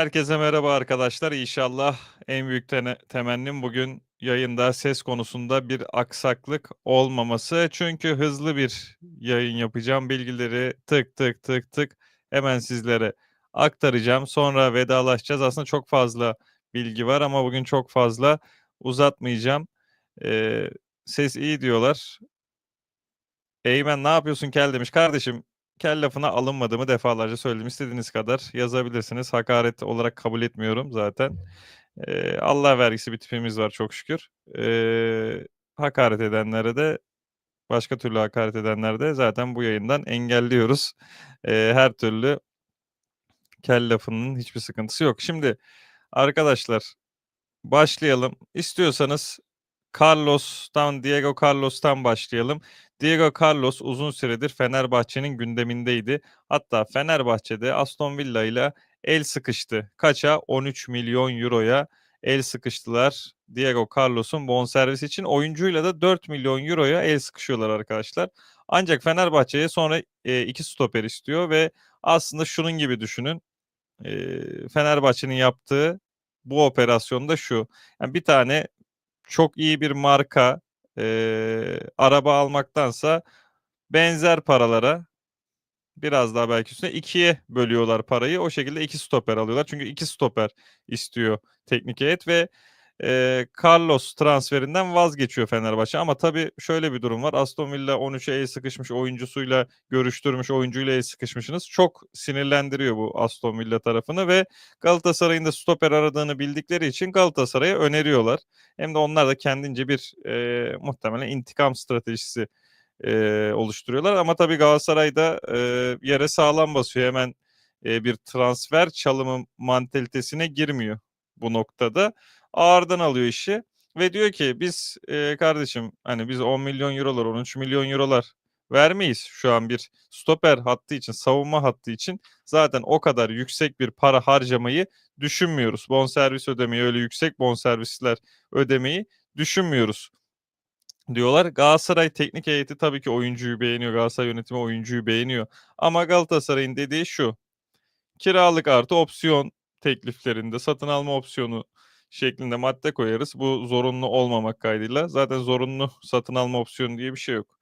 Herkese merhaba arkadaşlar. İnşallah en büyük tene temennim bugün yayında ses konusunda bir aksaklık olmaması. Çünkü hızlı bir yayın yapacağım. Bilgileri tık tık tık tık hemen sizlere aktaracağım. Sonra vedalaşacağız. Aslında çok fazla bilgi var ama bugün çok fazla uzatmayacağım. Eee, ses iyi diyorlar. Eymen ne yapıyorsun kel demiş. Kardeşim kel lafına alınmadığımı defalarca söyledim. İstediğiniz kadar yazabilirsiniz. Hakaret olarak kabul etmiyorum zaten. Eee, Allah vergisi bir tipimiz var çok şükür. Eee, hakaret edenlere de başka türlü hakaret edenleri de zaten bu yayından engelliyoruz. Eee, her türlü kel lafının hiçbir sıkıntısı yok. Şimdi arkadaşlar başlayalım. İstiyorsanız Carlos'tan, Diego Carlos'tan başlayalım. Diego Carlos uzun süredir Fenerbahçe'nin gündemindeydi. Hatta Fenerbahçe'de Aston Villa ile el sıkıştı. Kaça? 13 milyon euroya el sıkıştılar. Diego Carlos'un bonservisi için oyuncuyla da 4 milyon euroya el sıkışıyorlar arkadaşlar. Ancak Fenerbahçe'ye sonra e, iki stoper istiyor ve aslında şunun gibi düşünün. E, Fenerbahçe'nin yaptığı bu operasyonda şu. Yani bir tane çok iyi bir marka eee, araba almaktansa benzer paralara biraz daha belki üstüne ikiye bölüyorlar parayı. O şekilde iki stoper alıyorlar. Çünkü iki stoper istiyor teknik heyet ve eee, Carlos transferinden vazgeçiyor Fenerbahçe. Ama tabii şöyle bir durum var. Aston Villa 13'e el sıkışmış oyuncusuyla görüştürmüş, oyuncuyla el sıkışmışsınız. Çok sinirlendiriyor bu Aston Villa tarafını ve Galatasaray'ın da stoper aradığını bildikleri için Galatasaray'a öneriyorlar. Hem de onlar da kendince bir eee, muhtemelen intikam stratejisi eee, oluşturuyorlar. Ama tabii Galatasaray da eee, yere sağlam basıyor. Hemen eee, bir transfer çalımı mantalitesine girmiyor bu noktada. Ağırdan alıyor işi ve diyor ki biz eee, kardeşim hani biz 10 milyon eurolar 13 milyon eurolar vermeyiz şu an bir stoper hattı için savunma hattı için zaten o kadar yüksek bir para harcamayı düşünmüyoruz. Bonservis ödemeyi öyle yüksek bonservisler ödemeyi düşünmüyoruz diyorlar. Galatasaray teknik heyeti tabii ki oyuncuyu beğeniyor. Galatasaray yönetimi oyuncuyu beğeniyor. Ama Galatasaray'ın dediği şu. Kiralık artı opsiyon tekliflerinde satın alma opsiyonu şeklinde madde koyarız. Bu zorunlu olmamak kaydıyla. Zaten zorunlu satın alma opsiyonu diye bir şey yok.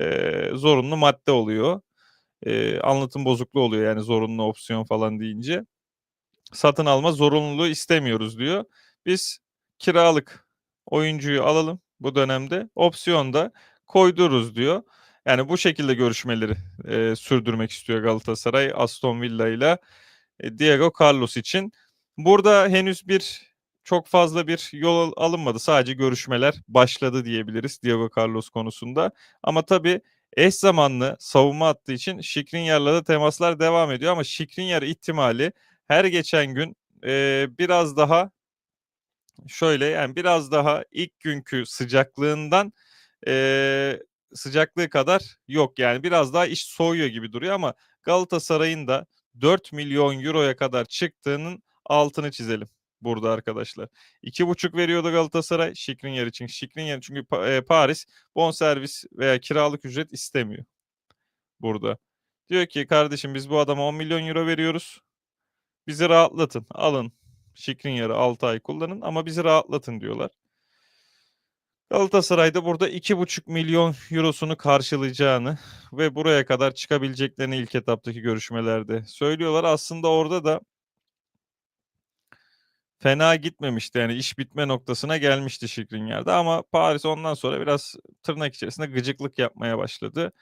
Ee, zorunlu madde oluyor. Ee, anlatım bozukluğu oluyor yani zorunlu opsiyon falan deyince. Satın alma zorunluluğu istemiyoruz diyor. Biz kiralık oyuncuyu alalım bu dönemde. Opsiyonda koydururuz diyor. Yani bu şekilde görüşmeleri e, sürdürmek istiyor Galatasaray Aston Villa ile e, Diego Carlos için. Burada henüz bir çok fazla bir yol alınmadı. Sadece görüşmeler başladı diyebiliriz Diego Carlos konusunda. Ama tabii eş zamanlı savunma attığı için Şikrinyar'la da temaslar devam ediyor. Ama Şikrinyar ihtimali her geçen gün e, biraz daha şöyle yani biraz daha ilk günkü sıcaklığından e, sıcaklığı kadar yok yani biraz daha iş soğuyor gibi duruyor ama Galatasaray'ın da 4 milyon euroya kadar çıktığının altını çizelim burada arkadaşlar. 2,5 veriyordu Galatasaray Şikrinyar için. Şikrinyar çünkü e, Paris bonservis veya kiralık ücret istemiyor burada. Diyor ki kardeşim biz bu adama 10 milyon euro veriyoruz. Bizi rahatlatın. Alın Şikrinyar'ı 6 ay kullanın ama bizi rahatlatın diyorlar. Galatasaray da burada 2,5 milyon eurosunu karşılayacağını ve buraya kadar çıkabileceklerini ilk etaptaki görüşmelerde söylüyorlar. Aslında orada da fena gitmemişti. Yani iş bitme noktasına gelmişti Şikrinyar'da ama Paris ondan sonra biraz tırnak içerisinde gıcıklık yapmaya başladı.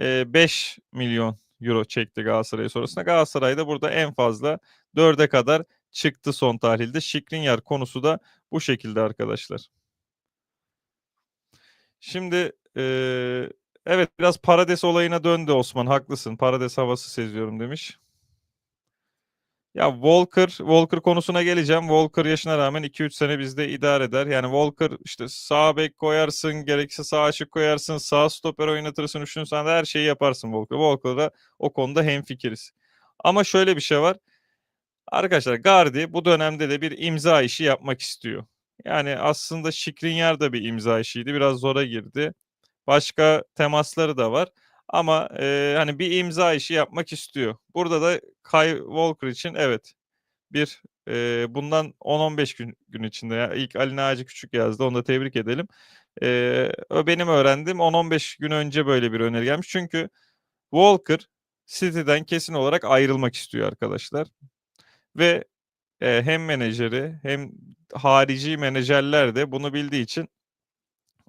Ee, 5 milyon euro çekti Galatasaray sonrasında. Galatasaray da burada en fazla 4'e kadar çıktı son tahlilde. Şikrinyar konusu da bu şekilde arkadaşlar. Şimdi eee, evet biraz Parades olayına döndü Osman haklısın. Parades havası seziyorum demiş. Ya Walker, Walker konusuna geleceğim. Walker yaşına rağmen 2-3 sene bizde idare eder. Yani Walker işte sağ bek koyarsın, gerekirse sağ açık koyarsın, sağ stoper oynatırsın, üçüncü sahada her şeyi yaparsın Walker. Walker'da o konuda hemfikiriz. Ama şöyle bir şey var. Arkadaşlar Gardi bu dönemde de bir imza işi yapmak istiyor. Yani aslında Şikrinyar da bir imza işiydi. Biraz zora girdi. Başka temasları da var. Ama e, hani bir imza işi yapmak istiyor. Burada da Kyle Walker için evet bir Eee, bundan 10-15 gün gün içinde ya ilk Ali Naci Küçük yazdı. Onu da tebrik edelim. Eee, o benim öğrendiğim 10-15 gün önce böyle bir öneri gelmiş. Çünkü Walker City'den kesin olarak ayrılmak istiyor arkadaşlar. Ve, eee, hem menajeri hem harici menajerler de bunu bildiği için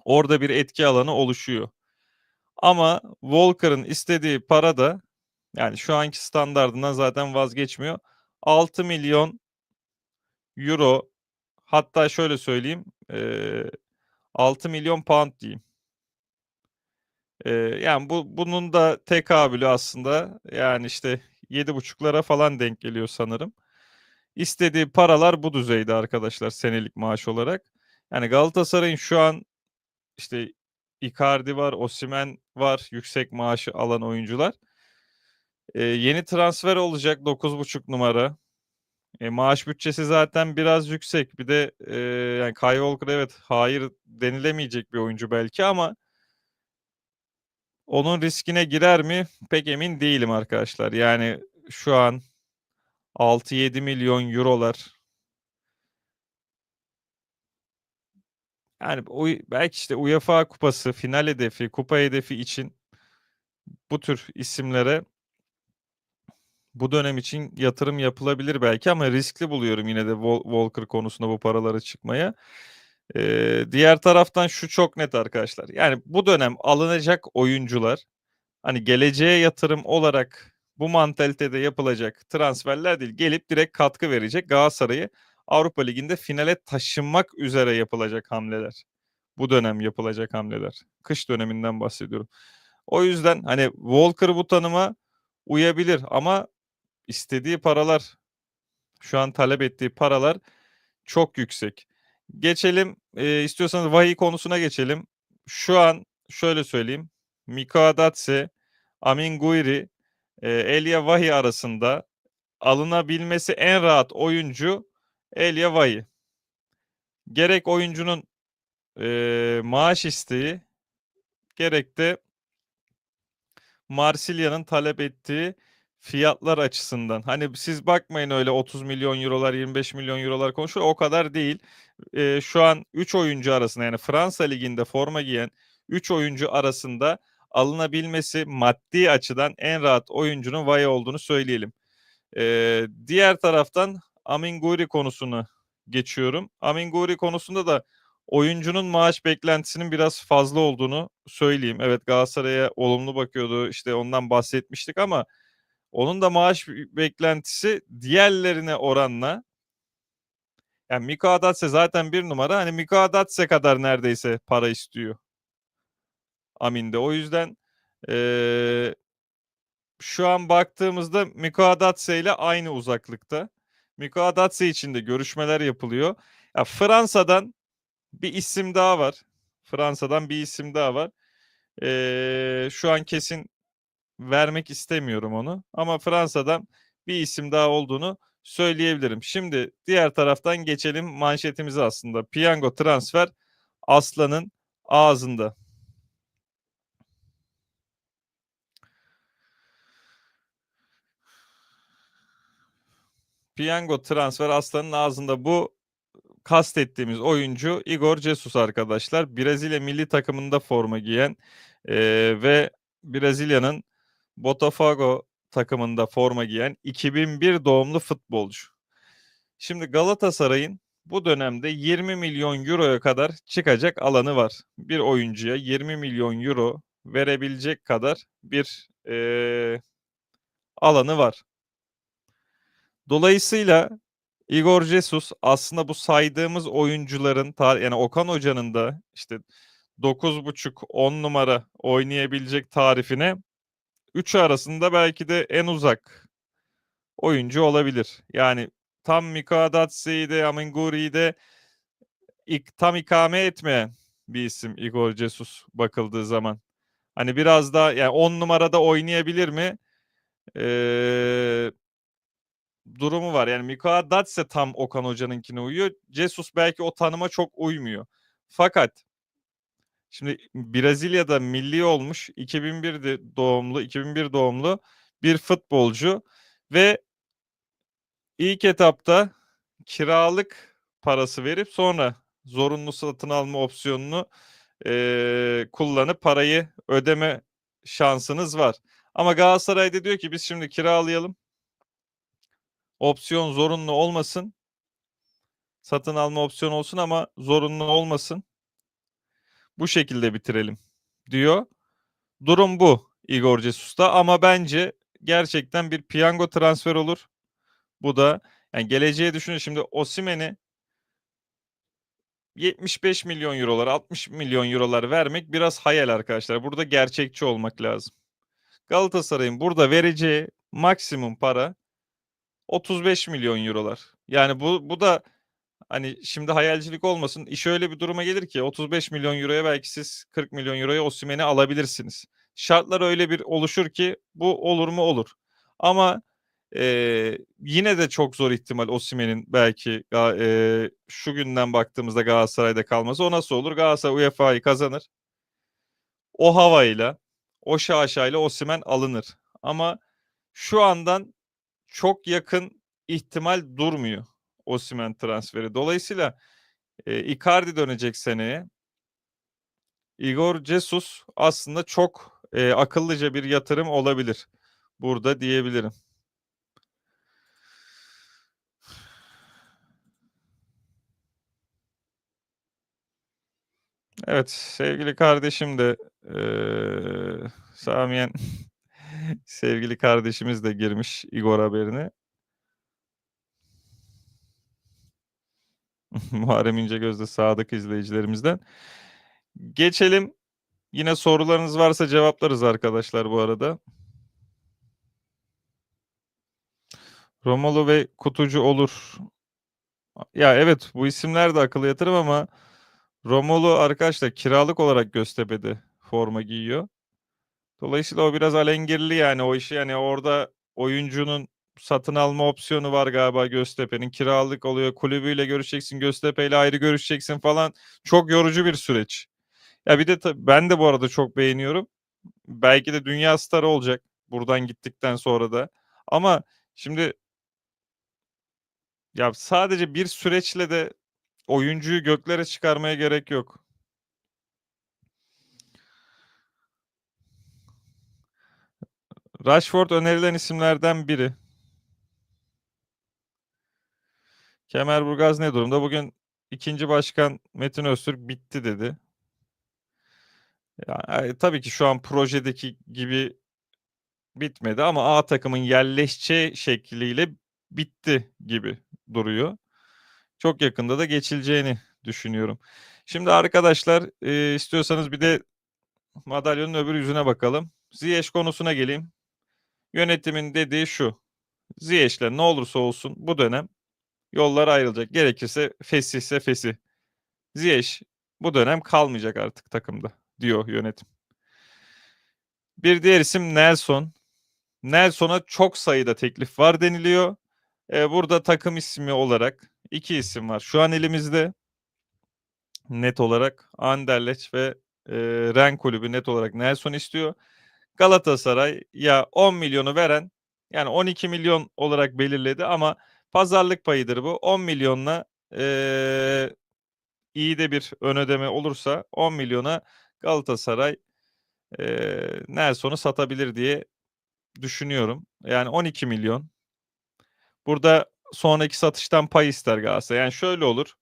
orada bir etki alanı oluşuyor. Ama Walker'ın istediği para da yani şu anki standardından zaten vazgeçmiyor. 6.000.000 euro hatta şöyle söyleyeyim, eee, 6.000.000 pound diyeyim. Yani bu bunun da tekabülü aslında yani işte 7.5'lara falan denk geliyor sanırım. İstediği paralar bu düzeyde arkadaşlar senelik maaş olarak. Yani Galatasaray'ın şu an işte Icardi var, Osimhen var, yüksek maaşı alan oyuncular. Eee, yeni transfer olacak 9.5 numara. E, maaş bütçesi zaten biraz yüksek. Bir de, eee, yani Kyle Walker evet, hayır denilemeyecek bir oyuncu belki ama onun riskine girer mi pek emin değilim arkadaşlar. Yani şu an 6-7 milyon eurolar Yani uy belki işte UEFA Kupası final hedefi, kupa hedefi için bu tür isimlere bu dönem için yatırım yapılabilir belki ama riskli buluyorum yine de Wal Walker konusunda bu paralara çıkmaya. Eee, diğer taraftan şu çok net arkadaşlar. Yani bu dönem alınacak oyuncular, hani geleceğe yatırım olarak bu mantalitede yapılacak transferler değil. Gelip direkt katkı verecek Galatasaray'ı Avrupa Ligi'nde finale taşınmak üzere yapılacak hamleler. Bu dönem yapılacak hamleler. Kış döneminden bahsediyorum. O yüzden hani Walker bu tanıma uyabilir ama istediği paralar, şu an talep ettiği paralar çok yüksek. Geçelim, eee, istiyorsanız Vahiy konusuna geçelim. Şu an şöyle söyleyeyim. Mika Datse, Amin Gouiri, eee, Elia Vahiy arasında alınabilmesi en rahat oyuncu Elia Vahiy. Gerek oyuncunun, eee, maaş isteği gerek de Marsilya'nın talep ettiği fiyatlar açısından. Hani siz bakmayın öyle 30 milyon eurolar, 25 milyon eurolar konuşuyor. O kadar değil. Eee, şu an 3 oyuncu arasında yani Fransa Ligi'nde forma giyen 3 oyuncu arasında alınabilmesi maddi açıdan en rahat oyuncunun Vahiy olduğunu söyleyelim. Eee, diğer taraftan Amin Gouiri konusunu geçiyorum. Amin Gouiri konusunda da oyuncunun maaş beklentisinin biraz fazla olduğunu söyleyeyim. Evet, Galatasaray'a olumlu bakıyordu, işte ondan bahsetmiştik ama onun da maaş beklentisi diğerlerine oranla yani Mika Datse zaten 1 numara. Hani Mika Datse kadar neredeyse para istiyor. Amin de. O yüzden, eee, şu an baktığımızda Mika Datse ile aynı uzaklıkta. Mika Datse için de görüşmeler yapılıyor. Ya, Fransa'dan bir isim daha var. Fransa'dan bir isim daha var. Eee, şu an kesin vermek istemiyorum onu ama Fransa'dan bir isim daha olduğunu söyleyebilirim. Şimdi diğer taraftan geçelim manşetimize aslında. Piyango transfer aslanın ağzında. Piyango transfer aslanın ağzında. Bu kastettiğimiz oyuncu Igor Jesus arkadaşlar. Brezilya milli takımında forma giyen, eee, ve Brezilya'nın Botafogo takımında forma giyen 2001 doğumlu futbolcu. Şimdi Galatasaray'ın bu dönemde 20 milyon euroya kadar çıkacak alanı var. Bir oyuncuya 20 milyon euro verebilecek kadar bir, eee, alanı var. Dolayısıyla Igor Jesus aslında bu saydığımız oyuncuların yani Okan Hoca'nın da işte 9.5-10 numara oynayabilecek tarifine üçü arasında belki de en uzak oyuncu olabilir. Yani tam Mika Datse'yi de Amin Gouiri'yi de ik tam ikame etmeyen bir isim Igor Jesus bakıldığı zaman. Hani biraz daha yani 10 numarada oynayabilir mi? Eee durumu var. Yani Mika Datse tam Okan Hoca'nınkine uyuyor. Jesus belki o tanıma çok uymuyor. Fakat şimdi Brezilya'da milli olmuş 2001 doğumlu 2001 doğumlu bir futbolcu ve ilk etapta kiralık parası verip sonra zorunlu satın alma opsiyonunu, eee, kullanıp parayı ödeme şansınız var. Ama Galatasaray da diyor ki biz şimdi kiralayalım. Opsiyon zorunlu olmasın. Satın alma opsiyonu olsun ama zorunlu olmasın. Bu şekilde bitirelim diyor. Durum bu Igor Jesus'ta ama bence gerçekten bir piyango transfer olur. Bu da yani geleceğe düşünün şimdi Osimhen'i 75 milyon eurolar, 60 milyon eurolar vermek biraz hayal arkadaşlar. Burada gerçekçi olmak lazım. Galatasaray'ın burada vereceği maksimum para 35 milyon eurolar. Yani bu bu da hani şimdi hayalcilik olmasın. İş öyle bir duruma gelir ki 35 milyon euroya belki siz 40 milyon euroya Osimhen'i alabilirsiniz. Şartlar öyle bir oluşur ki bu olur mu olur. Ama eee, yine de çok zor ihtimal Osimhen'in belki eee, şu günden baktığımızda Galatasaray'da kalması. O nasıl olur? Galatasaray UEFA'yı kazanır. O havayla, o şaşayla Osimhen alınır. Ama şu andan çok yakın ihtimal durmuyor Osimhen transferi. Dolayısıyla, eee, Icardi dönecek seneye. Igor Jesus aslında çok, eee, akıllıca bir yatırım olabilir burada diyebilirim. Evet, sevgili kardeşim de, eee, Samiyen sevgili kardeşimiz de girmiş Igor haberine. Muharrem da sadık izleyicilerimizden. Geçelim. Yine sorularınız varsa cevaplarız arkadaşlar bu arada. Romalu ve Kutucu olur. Ya evet bu isimler de akıllı yatırım ama Romalu arkadaşlar kiralık olarak Göztepe'de forma giyiyor. Dolayısıyla o biraz alengirli yani o işi yani orada oyuncunun satın alma opsiyonu var galiba Göztepe'nin. Kiralık oluyor. Kulübüyle görüşeceksin. Göztepe'yle ayrı görüşeceksin falan. Çok yorucu bir süreç. Ya bir de ben de bu arada çok beğeniyorum. Belki de dünya starı olacak buradan gittikten sonra da. Ama şimdi ya sadece bir süreçle de oyuncuyu göklere çıkarmaya gerek yok. Rashford önerilen isimlerden biri. Kemerburgaz ne durumda? Bugün ikinci başkan Metin Öztürk bitti dedi. Ya, eee, tabii ki şu an projedeki gibi bitmedi ama A takımın yerleşeceği şekliyle bitti gibi duruyor. Çok yakında da geçileceğini düşünüyorum. Şimdi arkadaşlar, eee, istiyorsanız bir de madalyonun öbür yüzüne bakalım. Ziyech konusuna geleyim. Yönetimin dediği şu: Ziyech'le ne olursa olsun bu dönem yollar ayrılacak. Gerekirse fesihse fesih. Ziyech bu dönem kalmayacak artık takımda diyor yönetim. Bir diğer isim Nelson. Nelson'a çok sayıda teklif var deniliyor. Eee, burada takım ismi olarak 2 isim var şu an elimizde. Net olarak Anderlecht ve, eee, Rennes Kulübü net olarak Nelson istiyor. Galatasaray ya 10.000.000'u veren yani 12.000.000 olarak belirledi ama pazarlık payıdır bu. 10.000.000'la eee, iyi de bir ön ödeme olursa 10.000.000'a Galatasaray, eee, Nelson'u satabilir diye düşünüyorum. Yani 12.000.000. Burada sonraki satıştan pay ister Galatasaray. Yani şöyle olur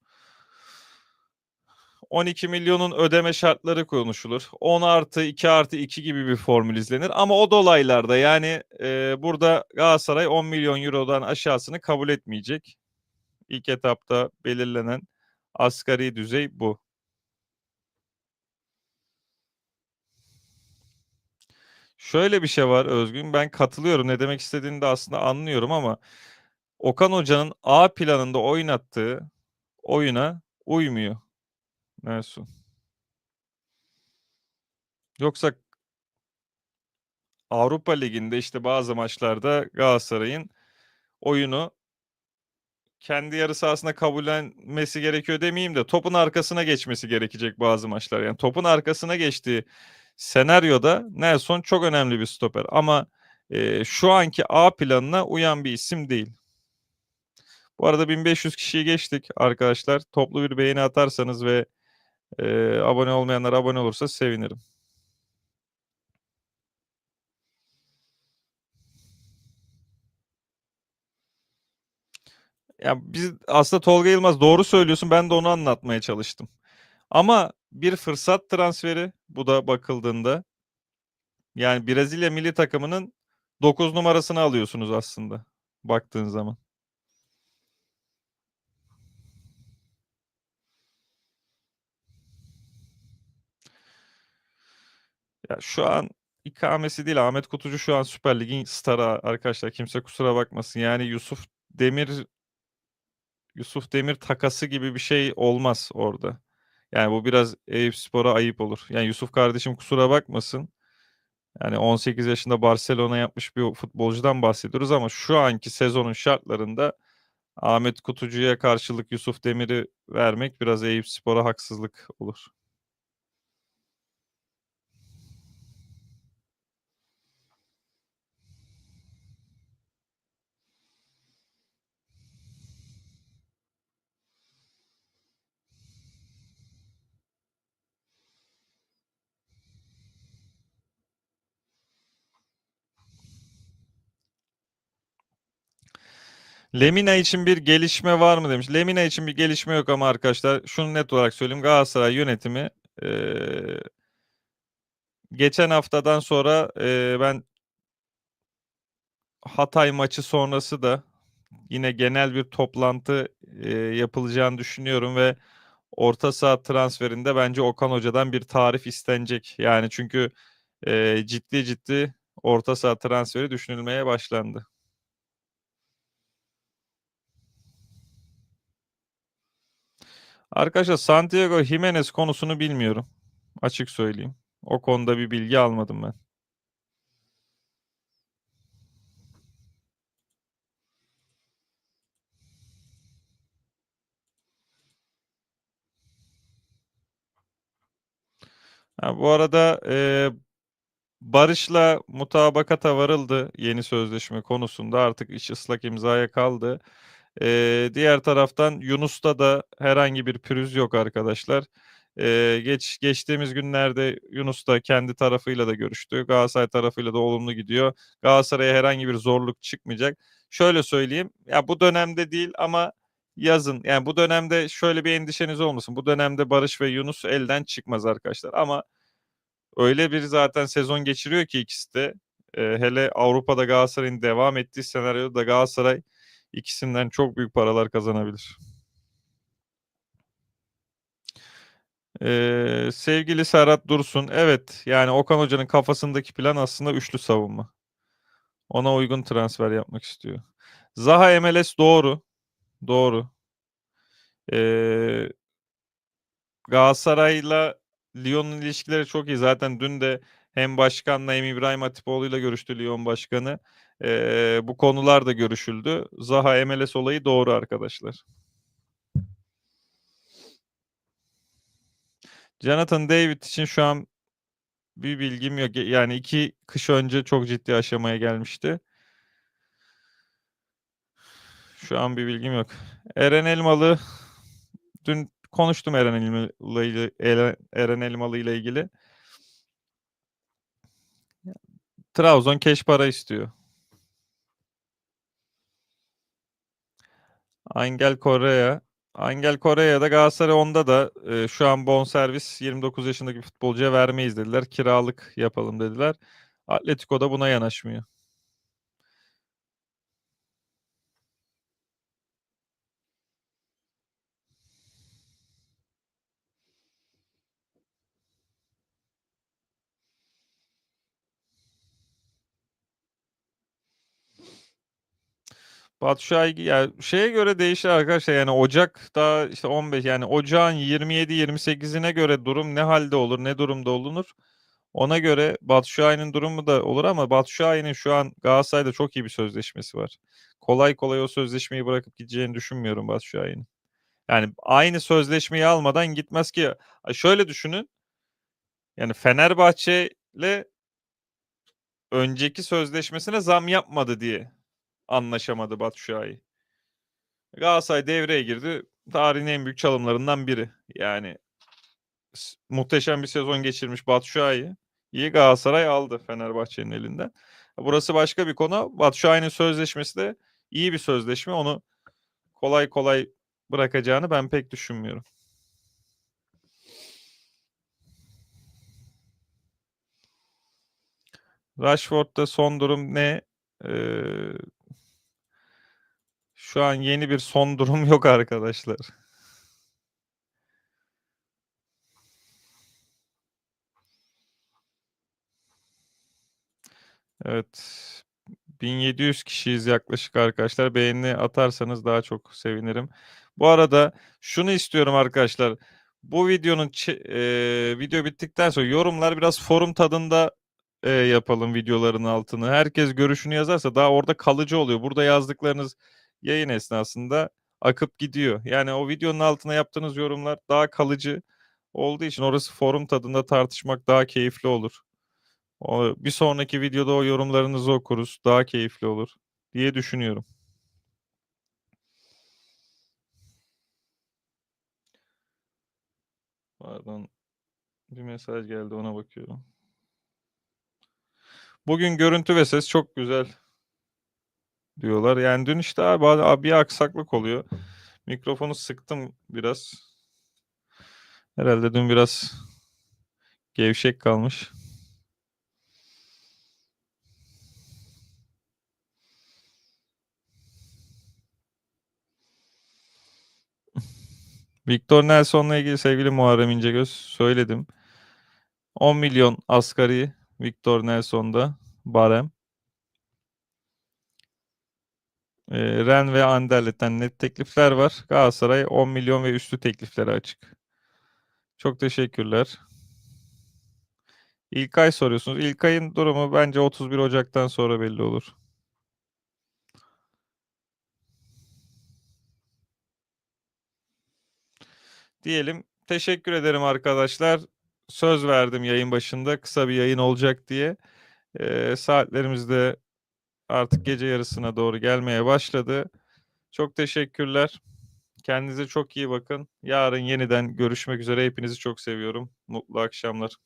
12.000.000'un ödeme şartları konuşulur. 10+2+2 gibi bir formül izlenir ama o dolaylarda yani, eee, burada Galatasaray €10.000.000'dan aşağısını kabul etmeyecek. İlk etapta belirlenen asgari düzey bu. Şöyle bir şey var Özgün, ben katılıyorum. Ne demek istediğini de aslında anlıyorum ama Okan Hoca'nın A planında oynattığı oyuna uymuyor Nelson. Yoksa Avrupa Ligi'nde, işte, bazı maçlarda Galatasaray'ın oyunu kendi yarı sahasında kabullenmesi gerekiyor demeyeyim de topun arkasına geçmesi gerekecek bazı maçlar. Yani topun arkasına geçtiği senaryoda Nelson çok önemli bir stoper ama, eee, şu anki A planına uyan bir isim değil. Bu arada 1500 kişiyi geçtik arkadaşlar. Toplu bir beğeni atarsanız ve, eee, abone olmayanlar abone olursa sevinirim. Ya, biz aslında Tolga Yılmaz doğru söylüyorsun. Ben de onu anlatmaya çalıştım. Ama bir fırsat transferi bu da bakıldığında. Yani Brezilya milli takımının 9 numarasını alıyorsunuz aslında baktığın zaman. Ya, şu an ikamesi değil, Ahmet Kutucu şu an Süper Lig'in starı arkadaşlar. Kimse kusura bakmasın. Yani Yusuf Demir Yusuf Demir takası gibi bir şey olmaz orada. Yani bu biraz Eyüpspor'a ayıp olur. Yani Yusuf kardeşim kusura bakmasın. Yani 18 yaşında Barcelona yapmış bir futbolcudan bahsediyoruz ama şu anki sezonun şartlarında Ahmet Kutucu'ya karşılık Yusuf Demir'i vermek biraz Eyüpspor'a haksızlık olur. Lemina için bir gelişme var mı demiş. Lemina için bir gelişme yok ama arkadaşlar şunu net olarak söyleyeyim. Galatasaray yönetimi eee geçen haftadan sonra, eee, ben Hatay maçı sonrası da yine genel bir toplantı, eee, yapılacağını düşünüyorum ve orta saha transferinde bence Okan Hoca'dan bir tarif istenecek. Yani çünkü, eee, ciddi ciddi orta saha transferi düşünülmeye başlandı. Arkadaşlar Santiago Jimenez konusunu bilmiyorum. Açık söyleyeyim. O konuda bir bilgi almadım ben. Ha, bu arada, eee, Barış'la mutabakata varıldı yeni sözleşme konusunda. Artık iş ıslak imzaya kaldı. Eee, diğer taraftan Yunus'ta da herhangi bir pürüz yok arkadaşlar. Eee, geç geçtiğimiz günlerde Yunus da kendi tarafıyla da görüştü. Galatasaray tarafıyla da olumlu gidiyor. Galatasaray'a herhangi bir zorluk çıkmayacak. Şöyle söyleyeyim, ya bu dönemde değil ama yazın, yani bu dönemde şöyle bir endişeniz olmasın. Bu dönemde Barış ve Yunus elden çıkmaz arkadaşlar ama öyle bir zaten sezon geçiriyor ki ikisi de. Eee, hele Avrupa'da Galatasaray'ın devam ettiği senaryoda Galatasaray ikisinden çok büyük paralar kazanabilir. Eee, sevgili Serhat Dursun, evet, yani Okan Hoca'nın kafasındaki plan aslında üçlü savunma. Ona uygun transfer yapmak istiyor. Zaha MLS doğru. Doğru. Eee Galatasaray'la Lyon'un ilişkileri çok iyi. Zaten dün de hem başkanla hem İbrahim Hatipoğlu'yla görüştü Lyon başkanı. Eee, bu konular da görüşüldü. Zaha MLS olayı doğru arkadaşlar. Jonathan David için şu an bir bilgim yok. Yani 2 kış önce çok ciddi aşamaya gelmişti. Şu an bir bilgim yok. Eren Elmalı dün konuştum Eren Elmalı ile Eren Elmalı ile ilgili. Trabzon keş para istiyor. Angel Correa. Angel Correa'da Galatasaray onda da e, şu an bonservis 29 yaşındaki futbolcuya vermeyiz dediler. Kiralık yapalım dediler. Atletico da buna yanaşmıyor. Batu Şahin ya şeye göre değişir arkadaşlar yani Ocak daha işte 15 yani Ocağın 27-28'ine göre durum ne halde olur ne durumda olunur. Ona göre Batu Şahin'in durumu da olur ama Batu Şahin'in şu an Galatasaray'da çok iyi bir sözleşmesi var. Kolay kolay o sözleşmeyi bırakıp gideceğini düşünmüyorum Batu Şahin'in. Yani aynı sözleşmeyi almadan gitmez ki. Şöyle düşünün. Yani Fenerbahçe'yle önceki sözleşmesine zam yapmadı diye anlaşamadı Batu Şahin. Galatasaray devreye girdi. Tarihin en büyük çalımlarından biri. Yani muhteşem bir sezon geçirmiş Batshuayi iyi Galatasaray aldı Fenerbahçe'nin elinden. Burası başka bir konu. Batshuayi'nin sözleşmesi de iyi bir sözleşme. Onu kolay kolay bırakacağını ben pek düşünmüyorum. Rashford'da son durum ne? Eee şu an yeni bir son durum yok arkadaşlar. Evet. 1700 kişiyiz yaklaşık arkadaşlar. Beğeni atarsanız daha çok sevinirim. Bu arada şunu istiyorum arkadaşlar. Bu videonun eee, video bittikten sonra yorumlar biraz forum tadında, eee, yapalım videoların altını. Herkes görüşünü yazarsa daha orada kalıcı oluyor. Burada yazdıklarınız yayın esnasında akıp gidiyor. Yani o videonun altına yaptığınız yorumlar daha kalıcı olduğu için orası forum tadında tartışmak daha keyifli olur. O bir sonraki videoda o yorumlarınızı okuruz. Daha keyifli olur diye düşünüyorum. Pardon. Bir mesaj geldi ona bakıyorum. Bugün görüntü ve ses çok güzel diyorlar. Yani dün işte abi, abi bir aksaklık oluyor. Mikrofonu sıktım biraz. Herhalde dün biraz gevşek kalmış. Victor Nelson'la ilgili sevgili Muharrem İncegöz söyledim. 10 milyon asgari Victor Nelson'da barem. Eee, Rennes ve Anderlet'ten net teklifler var. Galatasaray 10 milyon ve üstü tekliflere açık. Çok teşekkürler. İlkay soruyorsunuz. İlkay'ın durumu bence 31 Ocak'tan sonra belli olur. Diyelim. Teşekkür ederim arkadaşlar. Söz verdim yayın başında kısa bir yayın olacak diye. Eee, saatlerimiz de artık gece yarısına doğru gelmeye başladı. Çok teşekkürler. Kendinize çok iyi bakın. Yarın yeniden görüşmek üzere. Hepinizi çok seviyorum. Mutlu akşamlar.